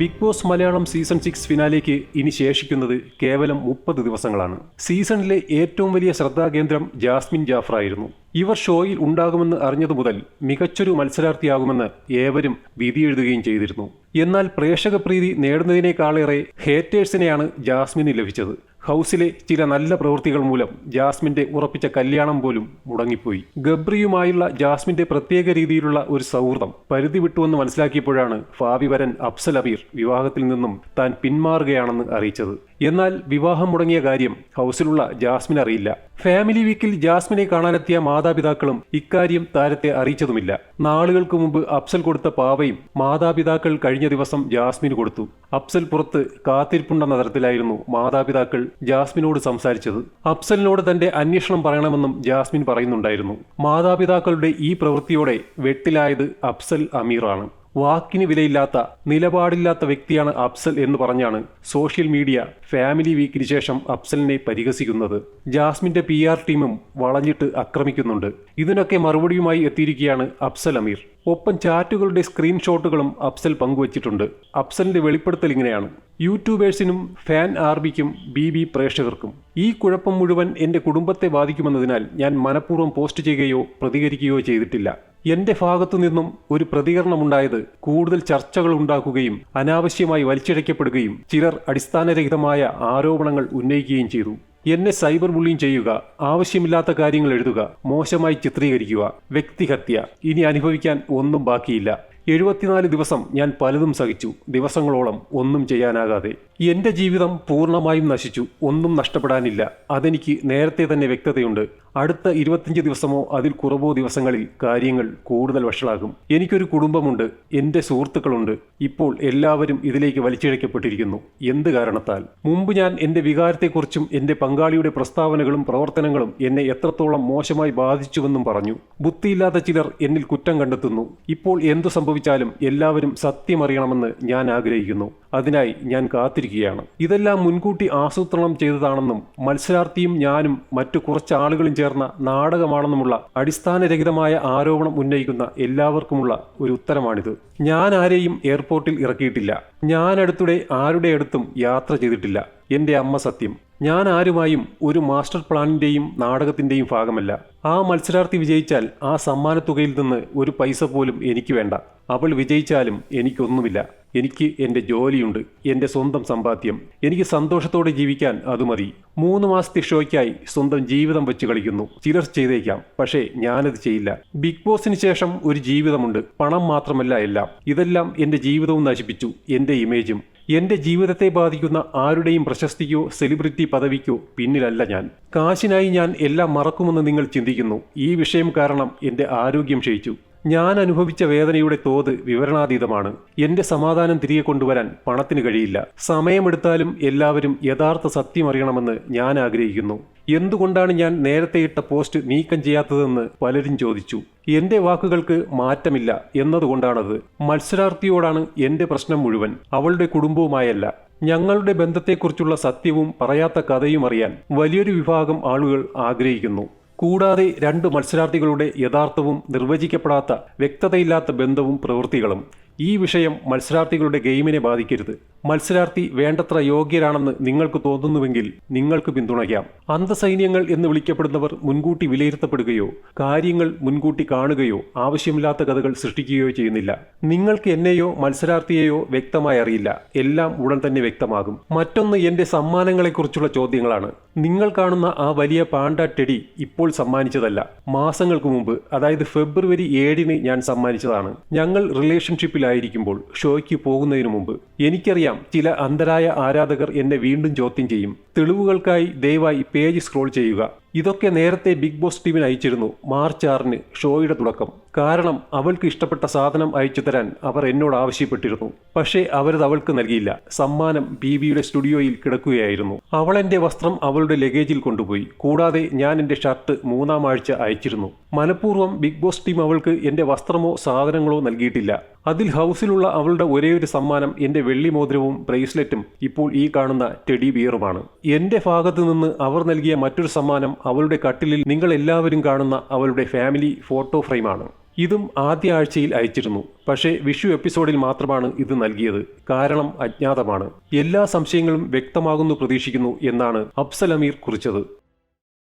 Bigg Boss Malayalam season six ഫിനാലേക്ക് ഇനി ശേഷിക്കുന്നത് കേവലം മുപ്പത് ദിവസങ്ങളാണ്. സീസണിലെ ഏറ്റവും വലിയ ശ്രദ്ധാകേന്ദ്രം ജാസ്മിൻ ജാഫറായിരുന്നു ഇവർ ഷോയിൽ ഉണ്ടാകുമെന്ന് അറിഞ്ഞതു മുതൽ മികച്ചൊരു മത്സരാർത്ഥിയാകുമെന്ന് ഏവരും വിധിയെഴുതുകയും ചെയ്തിരുന്നു. എന്നാൽ പ്രേക്ഷക പ്രീതി നേടുന്നതിനേക്കാളേറെ ഹേറ്റേഴ്സിനെയാണ് ജാസ്മിന് ലഭിച്ചത്. ഹൗസിലെ ചില നല്ല പ്രവൃത്തികൾ മൂലം ജാസ്മിന്റെ ഉറപ്പിച്ച കല്യാണം പോലും മുടങ്ങിപ്പോയി. ഗബ്രിയുമായുള്ള ജാസ്മിന്റെ പ്രത്യേക രീതിയിലുള്ള ഒരു സൗഹൃദം പരിധി വിട്ടുവെന്ന് മനസ്സിലാക്കിയപ്പോഴാണ് ഫാവിവരൻ അഫ്സൽ അബീർ വിവാഹത്തിൽ നിന്നും താൻ പിന്മാറുകയാണെന്ന് അറിയിച്ചത്. എന്നാൽ വിവാഹം മുടങ്ങിയ കാര്യം ഹൗസിലുള്ള ജാസ്മിൻ അറിയില്ല. ഫാമിലി വീക്കിൽ ജാസ്മിനെ കാണാനെത്തിയ മാതാപിതാക്കളും ഇക്കാര്യം താരത്തെ അറിയിച്ചതുമില്ല. നാളുകൾക്ക് മുമ്പ് അഫ്സൽ കൊടുത്ത പാവയും മാതാപിതാക്കൾ കഴിഞ്ഞ ദിവസം ജാസ്മിന് കൊടുത്തു. അഫ്സൽ പുറത്ത് കാത്തിരിപ്പുണ്ടെന്ന തരത്തിലായിരുന്നു മാതാപിതാക്കൾ ജാസ്മിനോട് സംസാരിച്ചത്. അഫ്സലിനോട് തന്റെ അന്വേഷണം പറയണമെന്നും ജാസ്മിൻ പറയുന്നുണ്ടായിരുന്നു. മാതാപിതാക്കളുടെ ഈ പ്രവൃത്തിയോടെ വെട്ടിലായത് അഫ്സൽ അമീറാണ്. വാക്കിന് വിലയില്ലാത്ത നിലപാടില്ലാത്ത വ്യക്തിയാണ് അഫ്സൽ എന്ന് പറഞ്ഞാണ് സോഷ്യൽ മീഡിയ ഫാമിലി വീക്കിന് ശേഷം അഫ്സലിനെ പരിഹസിക്കുന്നത്. ജാസ്മിന്റെ പി ആർ ടീമും വളഞ്ഞിട്ട് ആക്രമിക്കുന്നുണ്ട് ഇതിനൊക്കെ മറുപടിയുമായി എത്തിയിരിക്കുകയാണ് അഫ്സൽ അമീർ. ഒപ്പം ചാറ്റുകളുടെ സ്ക്രീൻഷോട്ടുകളും അഫ്സൽ പങ്കുവച്ചിട്ടുണ്ട്. അഫ്സലിന്റെ വെളിപ്പെടുത്തൽ ഇങ്ങനെയാണ്. യൂട്യൂബേഴ്സിനും ഫാൻ ആർബിക്കും ബി ബി പ്രേക്ഷകർക്കും ഈ കുഴപ്പം മുഴുവൻ എന്റെ കുടുംബത്തെ ബാധിക്കുമെന്നതിനാൽ ഞാൻ മനഃപൂർവം പോസ്റ്റ് ചെയ്യുകയോ പ്രതികരിക്കുകയോ ചെയ്തിട്ടില്ല. എന്റെ ഭാഗത്തു നിന്നും ഒരു പ്രതികരണമുണ്ടായത് കൂടുതൽ ചർച്ചകൾ ഉണ്ടാക്കുകയും അനാവശ്യമായി വലിച്ചിഴയ്ക്കപ്പെടുകയും ചിലർ അടിസ്ഥാനരഹിതമായ ആരോപണങ്ങൾ ഉന്നയിക്കുകയും ചെയ്തു. എന്നെ സൈബർ ബുള്ളിങ് ചെയ്യുക ആവശ്യമില്ലാത്ത കാര്യങ്ങൾ എഴുതുക മോശമായി ചിത്രീകരിക്കുക വ്യക്തിഹത്യ ഇനി അനുഭവിക്കാൻ ഒന്നും ബാക്കിയില്ല. എഴുപത്തിനാല് ദിവസം ഞാൻ പലതും സഹിച്ചു. ദിവസങ്ങളോളം ഒന്നും ചെയ്യാനാകാതെ. എന്റെ ജീവിതം പൂർണമായും നശിച്ചു. ഒന്നും നഷ്ടപ്പെടാനില്ല. അതെനിക്ക് നേരത്തെ തന്നെ വ്യക്തതയുണ്ട്. അടുത്ത ഇരുപത്തിയഞ്ച് ദിവസമോ അതിൽ കുറവോ ദിവസങ്ങളിൽ കാര്യങ്ങൾ കൂടുതൽ വഷളാകും. എനിക്കൊരു കുടുംബമുണ്ട് എന്റെ സുഹൃത്തുക്കളുണ്ട്. ഇപ്പോൾ എല്ലാവരും ഇതിലേക്ക് വലിച്ചിഴക്കപ്പെട്ടിരിക്കുന്നു എന്ത് കാരണത്താൽ? മുമ്പ് ഞാൻ എന്റെ വികാരത്തെക്കുറിച്ചും എന്റെ പങ്കാളിയുടെ പ്രസ്താവനകളും പ്രവർത്തനങ്ങളും എന്നെ എത്രത്തോളം മോശമായി ബാധിച്ചുവെന്നും പറഞ്ഞു. ബുദ്ധിയില്ലാത്ത ചിലർ എന്നിൽ കുറ്റം കണ്ടെത്തുന്നു. ഇപ്പോൾ എന്തു സംഭവിച്ചാലും എല്ലാവരും സത്യമറിയണമെന്ന് ഞാൻ ആഗ്രഹിക്കുന്നു. അതിനായി ഞാൻ കാത്തിരിക്കുകയാണ്. ഇതെല്ലാം മുൻകൂട്ടി ആസൂത്രണം ചെയ്തതാണെന്നും മത്സരാർത്ഥിയും ഞാനും മറ്റു കുറച്ച് ആളുകളും ചേർന്ന നാടകമാണെന്നുമുള്ള അടിസ്ഥാനരഹിതമായ ആരോപണം ഉന്നയിക്കുന്ന എല്ലാവർക്കുമുള്ള ഒരു ഉത്തരമാണിത്. ഞാൻ ആരെയും എയർപോർട്ടിൽ ഇറക്കിയിട്ടില്ല. ഞാൻ അടുത്തിടെ ആരുടെ അടുത്തും യാത്ര ചെയ്തിട്ടില്ല. എന്റെ അമ്മ സത്യം. ഞാൻ ആരുമായും ഒരു മാസ്റ്റർ പ്ലാനിന്റെയും നാടകത്തിന്റെയും ഭാഗമല്ല. ആ മത്സരാർത്ഥി വിജയിച്ചാൽ ആ സമ്മാനത്തുകയിൽ നിന്ന് ഒരു പൈസ പോലും എനിക്ക് വേണ്ട. അവൾ വിജയിച്ചാലും എനിക്കൊന്നുമില്ല. എനിക്ക് എന്റെ ജോലിയുണ്ട്. എന്റെ സ്വന്തം സമ്പാദ്യം. എനിക്ക് സന്തോഷത്തോടെ ജീവിക്കാൻ അത് മതി. മൂന്ന് മാസത്തെ ഷോയ്ക്കായി സ്വന്തം ജീവിതം വെച്ച് കളിക്കുന്നു. ചിലർ ചെയ്തേക്കാം. പക്ഷേ ഞാനത് ചെയ്യില്ല. ബിഗ് ബോസിന് ശേഷം ഒരു ജീവിതമുണ്ട്. പണം മാത്രമല്ല എല്ലാം. ഇതെല്ലാം എന്റെ ജീവിതവും നശിപ്പിച്ചു. എന്റെ ഇമേജും. എന്റെ ജീവിതത്തെ ബാധിക്കുന്ന ആരുടെയും പ്രശസ്തിക്കോ സെലിബ്രിറ്റി പദവിക്കോ പിന്നിലല്ല ഞാൻ. കാശിനായി ഞാൻ എല്ലാം മറക്കുമെന്ന് നിങ്ങൾ ചിന്തിക്കുന്നു. ഈ വിഷയം കാരണം എന്റെ ആരോഗ്യം ക്ഷയിച്ചു. ഞാൻ അനുഭവിച്ച വേദനയുടെ തോത് വിവരണാതീതമാണ്. എന്റെ സമാധാനം തിരികെ കൊണ്ടുവരാൻ പണത്തിന് കഴിയില്ല. സമയമെടുത്താലും എല്ലാവരും യഥാർത്ഥ സത്യം അറിയണമെന്ന് ഞാൻ ആഗ്രഹിക്കുന്നു. എന്തുകൊണ്ടാണ് ഞാൻ നേരത്തെ ഇട്ട പോസ്റ്റ് നീക്കം ചെയ്യാത്തതെന്ന് പലരും ചോദിച്ചു. എന്റെ വാക്കുകൾക്ക് മാറ്റമില്ല എന്നതുകൊണ്ടാണത്. മത്സരാർത്ഥിയോടാണ് എന്റെ പ്രശ്നം മുഴുവൻ. അവളുടെ കുടുംബവുമായല്ല. ഞങ്ങളുടെ ബന്ധത്തെക്കുറിച്ചുള്ള സത്യവും പറയാത്ത കഥയും അറിയാൻ വലിയൊരു വിഭാഗം ആളുകൾ ആഗ്രഹിക്കുന്നു. കൂടാതെ രണ്ട് മത്സരാർത്ഥികളുടെ യഥാർത്ഥവും നിർവചിക്കപ്പെടാത്ത വ്യക്തതയില്ലാത്ത ബന്ധവും പ്രവൃത്തികളും ഈ വിഷയം മത്സരാർത്ഥികളുടെ ഗെയിമിനെ ബാധിക്കരുത്. മത്സരാർത്ഥി വേണ്ടത്ര യോഗ്യരാണെന്ന് നിങ്ങൾക്ക് തോന്നുന്നുവെങ്കിൽ നിങ്ങൾക്ക് പിന്തുണയ്ക്കാം. അന്തസൈന്യങ്ങൾ എന്ന് വിളിക്കപ്പെടുന്നവർ മുൻകൂട്ടി വിലയിരുത്തപ്പെടുകയോ കാര്യങ്ങൾ മുൻകൂട്ടി കാണുകയോ ആവശ്യമില്ലാത്ത കഥകൾ സൃഷ്ടിക്കുകയോ ചെയ്യുന്നില്ല. നിങ്ങൾക്ക് എന്നെയോ മത്സരാർത്ഥിയെയോ വ്യക്തമായി അറിയില്ല. എല്ലാം ഉടൻ തന്നെ വ്യക്തമാകും. മറ്റൊന്ന് എന്റെ സമ്മാനങ്ങളെക്കുറിച്ചുള്ള ചോദ്യങ്ങളാണ്. നിങ്ങൾ കാണുന്ന ആ വലിയ പാണ്ട ടെടി ഇപ്പോൾ സമ്മാനിച്ചതല്ല. മാസങ്ങൾക്ക് മുമ്പ് അതായത് ഫെബ്രുവരി ഏഴിന് ഞാൻ സമ്മാനിച്ചതാണ്. ഞങ്ങൾ റിലേഷൻഷിപ്പിലായിരിക്കുമ്പോൾ ഷോയ്ക്ക് പോകുന്നതിന് മുമ്പ് എനിക്കറിയാം ചില അന്തരായ ആരാധകർ എന്നെ വീണ്ടും ചോദ്യം ചെയ്യും. തെളിവുകൾക്കായി ദയവായി പേജ് സ്ക്രോൾ ചെയ്യുക. ഇതൊക്കെ നേരത്തെ ബിഗ് ബോസ് ടീമിന് അയച്ചിരുന്നു. മാർച്ച് ആറിന് ഷോയുടെ തുടക്കം. കാരണം അവൾക്ക് ഇഷ്ടപ്പെട്ട സാധനം അയച്ചു തരാൻ അവർ എന്നോട് ആവശ്യപ്പെട്ടിരുന്നു. പക്ഷേ അവരത് അവൾക്ക് നൽകിയില്ല. സമ്മാനം ബീവിയുടെ സ്റ്റുഡിയോയിൽ കിടക്കുകയായിരുന്നു. അവൾ വസ്ത്രം അവളുടെ ലഗേജിൽ കൊണ്ടുപോയി. കൂടാതെ ഞാൻ എന്റെ ഷർട്ട് മൂന്നാം ആഴ്ച അയച്ചിരുന്നു. മനഃപൂർവം ബിഗ് ബോസ് ടീം അവൾക്ക് എന്റെ വസ്ത്രമോ സാധനങ്ങളോ നൽകിയിട്ടില്ല. അതിൽ ഹൗസിലുള്ള അവളുടെ ഒരേയൊരു സമ്മാനം എന്റെ വെള്ളി മോതിരവും ബ്രേസ്ലെറ്റും ഇപ്പോൾ ഈ കാണുന്ന ടെഡി ബിയറുമാണ്. എന്റെ ഭാഗത്തു നിന്ന് അവർ നൽകിയ മറ്റൊരു സമ്മാനം അവളുടെ കട്ടിലിൽ നിങ്ങൾ എല്ലാവരും കാണുന്ന അവളുടെ ഫാമിലി ഫോട്ടോ ഫ്രെയിമാണ്. ഇതും ആദ്യ ആഴ്ചയിൽ അയച്ചിരുന്നു. പക്ഷേ വിഷു എപ്പിസോഡിൽ മാത്രമാണ് ഇത് നൽകിയത്. കാരണം അജ്ഞാതമാണ്. എല്ലാ സംശയങ്ങളും വ്യക്തമാകുന്നു പ്രതീക്ഷിക്കുന്നു എന്നാണ് അഫ്സൽ അമീർ കുറിച്ചത്.